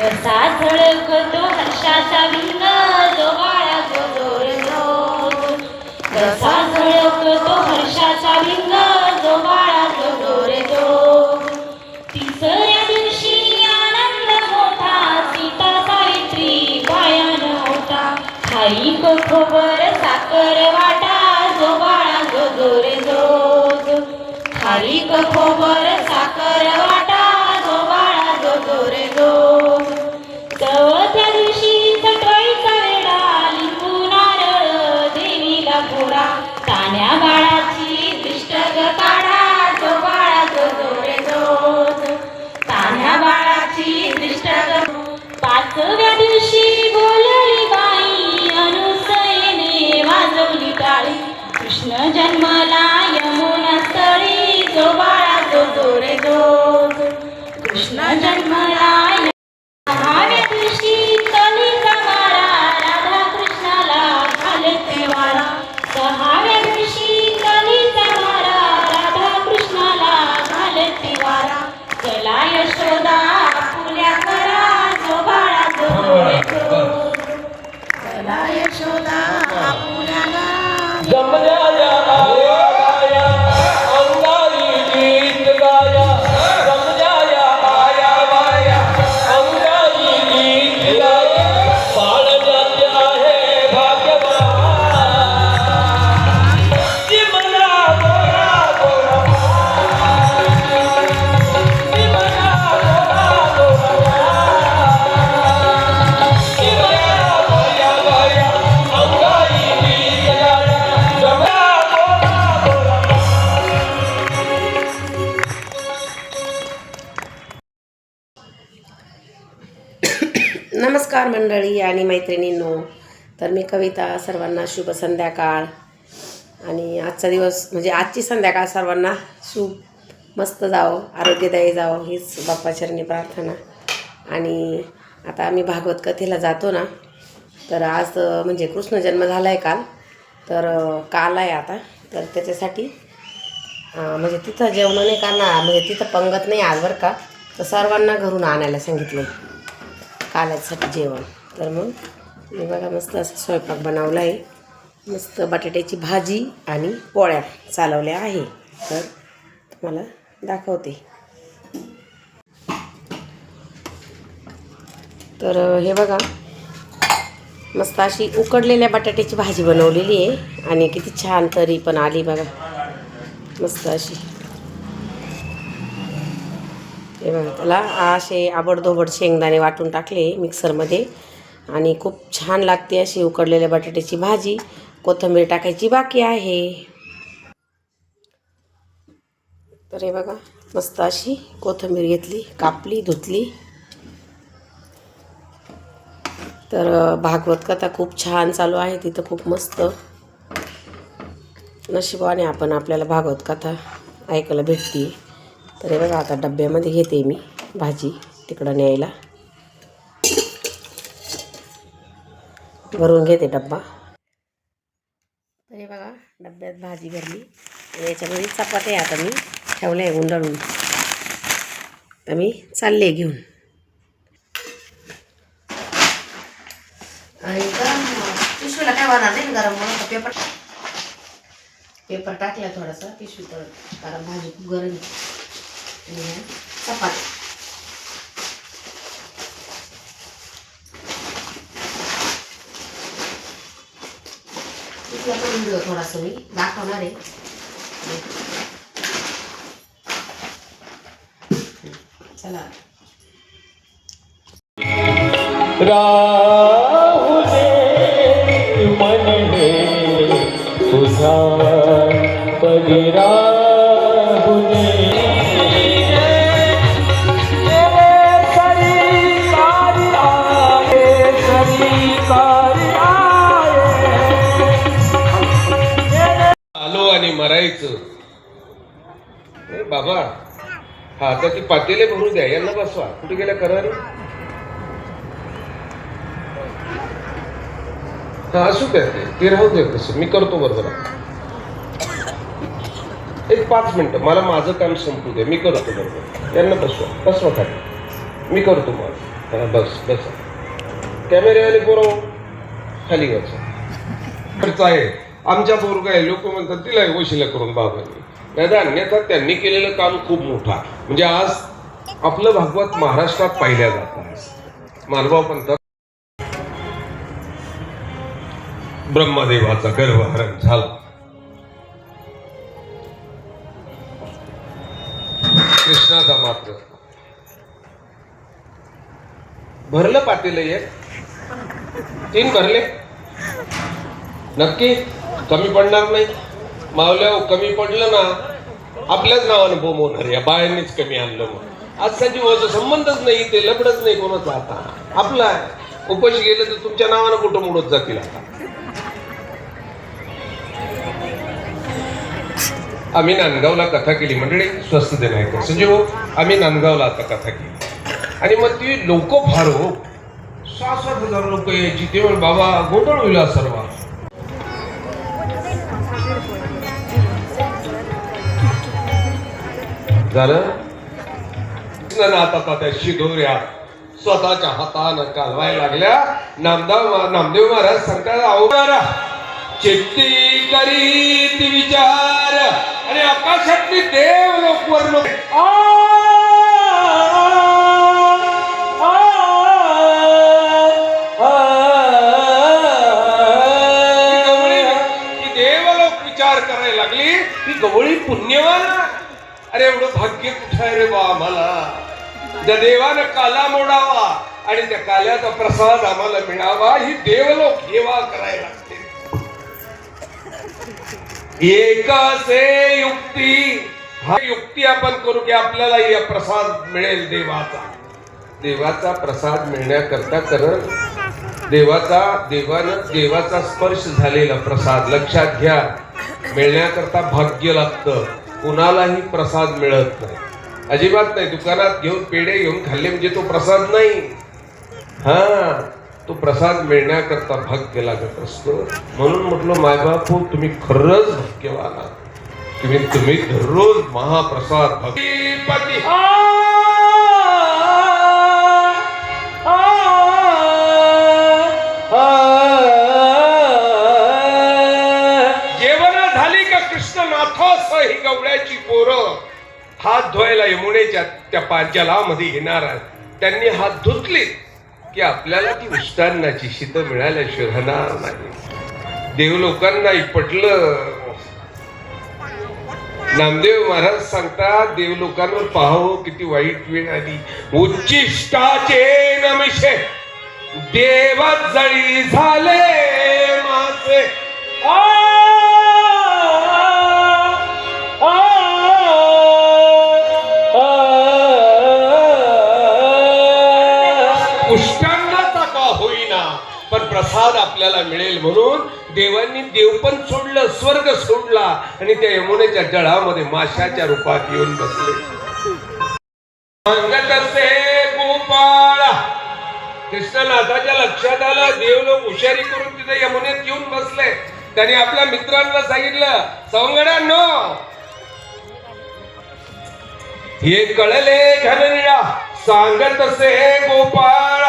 कसा झळकतो हर्षाचा भिंग जो बाळा जो कसा झळकतो हर्षाचा भिंग जो बाळा जो जोर जो तिसऱ्या दिवशी आनंद मोठा सीता सावित्री पायान मोठा खाई खबर साखर वाटा जो बाळा जो जोरे खाई खबर साखर वाटा जो बाळा जो कृष्ण जन्मला मंडळी आणि मैत्रिणींनो तर मी कविता सर्वांना शुभ संध्याकाळ. आणि आजचा दिवस म्हणजे आजची संध्याकाळ सर्वांना शुभ मस्त जावं आरोग्यदायी जावं हीच बाप्पाचरणी प्रार्थना. आणि आता आम्ही भागवत कथेला जातो ना तर आज म्हणजे कृष्ण जन्म झाला आहे काल तर काल आहे आता तर त्याच्यासाठी म्हणजे तिथं जेवण नाही करणार म्हणजे तिथं पंगत नाही आज बरं का तर सर्वांना घरून आणायला सांगितलं काल्यासाठी जेवण. तर मग मी बघा मस्त असं स्वयंपाक बनवला आहे. मस्त बटाट्याची भाजी आणि पोळ्या चालवल्या आहे. तर तुम्हाला दाखवते. तर हे बघा. मस्त अशी उकडलेल्या बटाट्याची भाजी बनवलेली आहे. आणि किती छान तरी पण आली बघा. मस्त अशी. हे बघा त्याला. असे आबडधोबड शेंगदाणे वाटून टाकले मिक्सरमध्ये. आणि खूप छान लागते अशी उकडलेल्या बटाट्याची भाजी. कोथिंबीर टाकायची बाकी आहे. तर हे बघा मस्त अशी कोथंबीर घेतली कापली धुतली. तर भागवत कथा खूप छान चालू आहे तिथं खूप मस्त नशिबाने आपण आपल्याला भागवत कथा ऐकायला भेटते. तर हे बघा आता डब्यामध्ये घेते मी भाजी तिकडं न्यायला भरून घेते डब्बा. तर हे बघा डब्यात भाजी भरली. आणि याच्यामध्ये चपात्या आता मी ठेवल्या आहे गुंडाळून तर मी चालले घेऊन. आणि गरम पिशवीला काय होणार नाही गरम म्हणून पेपर पेपर टाकला थोडासा पिशवी तर कारण भाजी खूप गरम आहे. आणि ह्या चपात्या इथला पण व्हिडिओ थोडासा मी दाखवणार आहे चला राहुले बाबा. हा तर ती पातेले भरू द्या यांना बसवा. कुठे गेल्या करा हा असू द्या ते. ते राहू द्या तसं. मी करतो बरोबर एक पाच मिनटं. मला माझं काम संपू द्या. मी करतो बरोबर यांना बसवा. बसवा खाली. मी करतो मग हा, बस बस. कॅमेरेवाले पोरं खाली बस. खर्च आहे. आमच्या पोरग आहे लोक म्हणतात तिला वशिला करून बाबांनी नाही अन्यथा त्यांनी केलेलं काम खूप मोठा म्हणजे आज आपलं भागवत महाराष्ट्रात पाहिल्या जात मानभाव पंथात ब्रह्मदेवाचा गर्भहरण झाला. कृष्णाचा मात्र. भरलं पाटील ये तीन भरले? नक्की? कमी पडणार नाही. मावल्या कमी पडलं ना आपल्याच नावानं बोम होणार या बायांनीच कमी आणलं मग आजचा जीवाचा संबंधच नाही ते लबडच नाही कोणाचा आता. आपला आहे. उपाशी गेलं तर तुमच्या नावानं कुठं मोडत जातील आता? आम्ही नांदगावला कथा केली. मंडळी स्वस्त देणार नाही संजीव आम्ही नांदगावला आता कथा केली. आणि मग ती लोक फार हो. सहा सात हजार लोक यायची. ते बाबा गोंधळ होईल हा सर्व. झालं आता त्या शिदोऱ्या स्वतःच्या हातानं कालवाय लागल्या नामदेव नामदेव महाराज सांगतात अवघड चित्ती करीत विचार आणि आकाशातली देव लोक वर्ण देवलोक विचार करायला लागली ती गवळी पुण्यवान एवढं भाग्य कुठं आहे रे बा आम्हाला? त्या देवानं काला मोडावा आणि त्या काल्याचा प्रसाद आम्हाला मिळावा. ही देवलोक हेवा करायला लागते. एकसे युक्ती. हा युक्ती आपण करू की आपल्याला या प्रसाद मिळेल देवाचा. देवाचा प्रसाद मिळण्याकरता कारण देवाचा देवानं देवाचा स्पर्श झालेला प्रसाद लक्षात घ्या. मिळण्याकरता भाग्य लागतं. कुणालाही प्रसाद मिळत नाही. अजिबात नाही. दुकानात घेऊन पेढे घेऊन खाल्ले म्हणजे तो प्रसाद नाही. हा तो प्रसाद मिळण्याकरता भाग्य लागत असतो. म्हणून म्हटलं मायबाप हो तुम्ही खरंच भाग्यवान आहात. तुम्ही तुम्ही दररोज महाप्रसाद भक्तीपती ही गवळ्याची पोरं हात धुवायला यमुनेच्या त्या पा येणार आहेत. त्यांनी हात धुतले की आपल्याला ती उष्टांनाची शीत मिळाल्याशिवाय राहणार नाही. देव लोकांनाही पटलं. नामदेव महाराज सांगतात देव लोकांवर पाहो किती वाईट वेळ आली. उच्चिष्टाचे नमिषे देव जळी झाले मासे आ, प्रसाद आपल्याला मिळेल म्हणून देवांनी देव पण सोडलं स्वर्ग सोडला आणि त्या यमुनेच्या जळामध्ये माशाच्या रूपात येऊन बसले. सांगत असे कृष्णनाथाच्या लक्षात आलं देव लोक हुशारी करून तिथे यमुनेत येऊन बसले. त्याने आपल्या मित्रांना सांगितलं सवंगड्यांनो हे कळले घननिळा. सांगत असे गोपाळ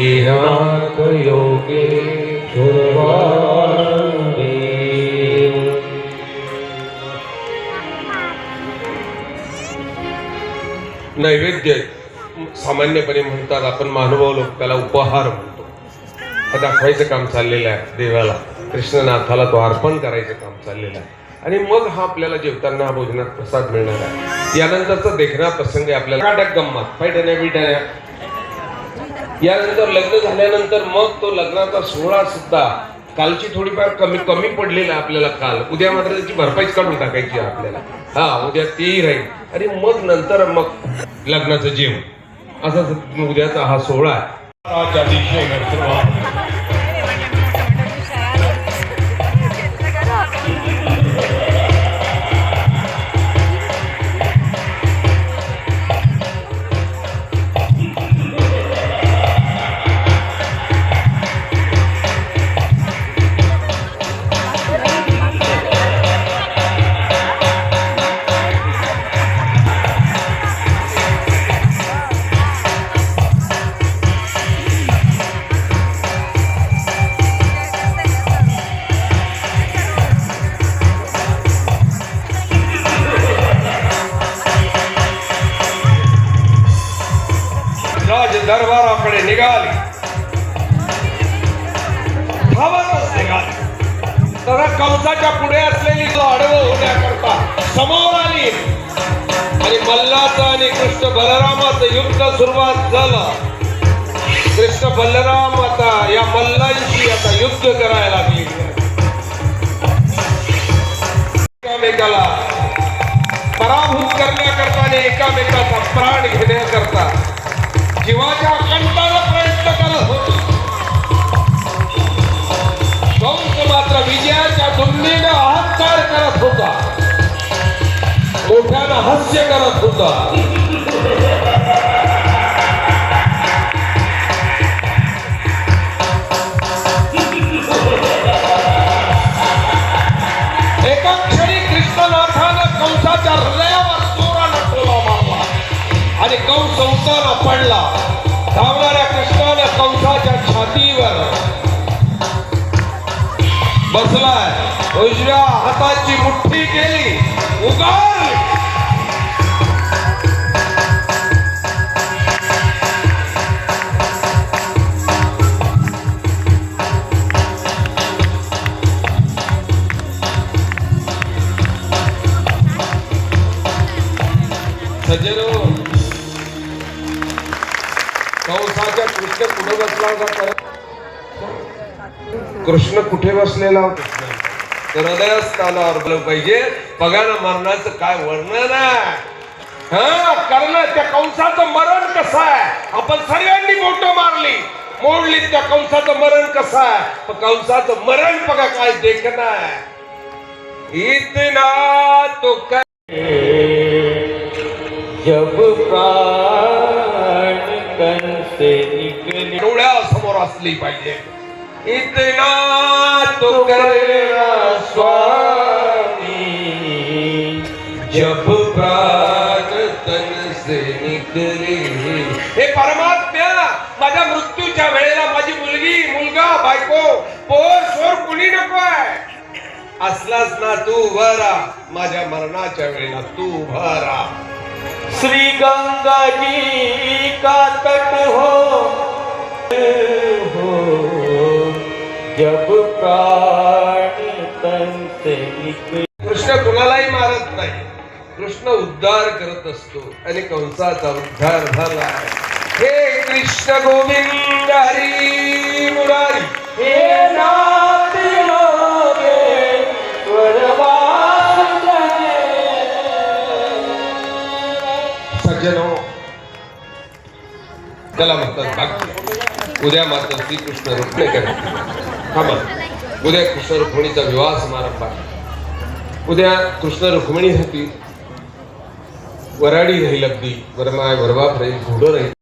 योगे नैवेद्य सामान्यपणे म्हणतात आपण महानुभाव लोक त्याला उपहार म्हणतो. हे दाखवायचं काम चाललेलं आहे देवाला. कृष्णनाथाला तो अर्पण करायचं काम चाललेलं आहे. आणि मग हा आपल्याला जेवताना हा भोजनात प्रसाद मिळणार आहे. यानंतरचा देखणा प्रसंग आहे आपल्याला. काटक गंमत. पैठण्या बिठण्या यानंतर लग्न झाल्यानंतर मग तो लग्नाचा सोहळा सुद्धा कालची थोडीफार कमी कमी पडलेला आहे आपल्याला काल. उद्या मात्र त्याची भरपाईच काढून टाकायची आपल्याला. हा उद्या तेही राहील. आणि मग नंतर मग लग्नाचं जेवण. असा उद्याचा हा सोहळा माणसाच्या पुढे असलेली जो आडवं होण्याकरता समोर आली आणि मल्लाचं आणि कृष्ण बलरामाचं युद्ध सुरुवात झालं. कृष्ण बलराम आता या मल्लांशी आता युद्ध करायला लागली. एकामेकाला पराभूत करण्याकरता आणि एकामेकाचा प्राण घेण्याकरता जीवाच्या कंटाला प्रयत्न करत होतो. विजयाच्या धुंदीने अहंकार करत होता. मोठ्यानं हास्य करत होता. आणि कंस संसारा पडला. धावणाऱ्या कृष्णानं कंसाच्या छातीवर बसलाय. उजव्या हाताची मुठ्ठी केली. उगाल सज्जनो कंसाच्या कृष्ण कुठे बसला होता परत. कृष्ण कुठे बसलेला होता? तर हृदयस्थानावर बोललं पाहिजे बघा ना मरणाचं काय वर्णन आहे? हा कारण त्या कंसाचं मरण कसं आहे? आपण सगळ्यांनी बोट मारली मोडली त्या कंसाचं मरण कसं आहे? पण कंसाचं मरण बघा काय देखणं आहे. इतना तो काय? जब प्राण कंसे निकले डोळ्यासमोर असली पाहिजे. इतना तो करेगा स्वामी। जब प्राण तन से निकले। हे परमात्म्या माझ्या मृत्यूच्या वेळेला माझी मुलगी मुलगा बायको पोर सोर कुणी नको आहे? असलाच ना तू भरा माझ्या मरणाच्या वेळेला तू भरा श्री गंगा जी का तट हो? हो. जब कृष्ण कुणालाही मारत नाही. कृष्ण उद्धार करत असतो आणि कंसाचा उद्धार झाला. हे कृष्ण गोविंद हरी मुरारी. हे सज्जनो त्याला म्हणतात उद्या मात्र श्रीकृष्ण रुक्मिणी. करा थांबा. उद्या कृष्ण रुक्मिणीचा विवाह समारंभ आहे. उद्या कृष्ण रुक्मिणीसाठी वराडी राहील अगदी वरमाय वरवा राहील घोडं राहील.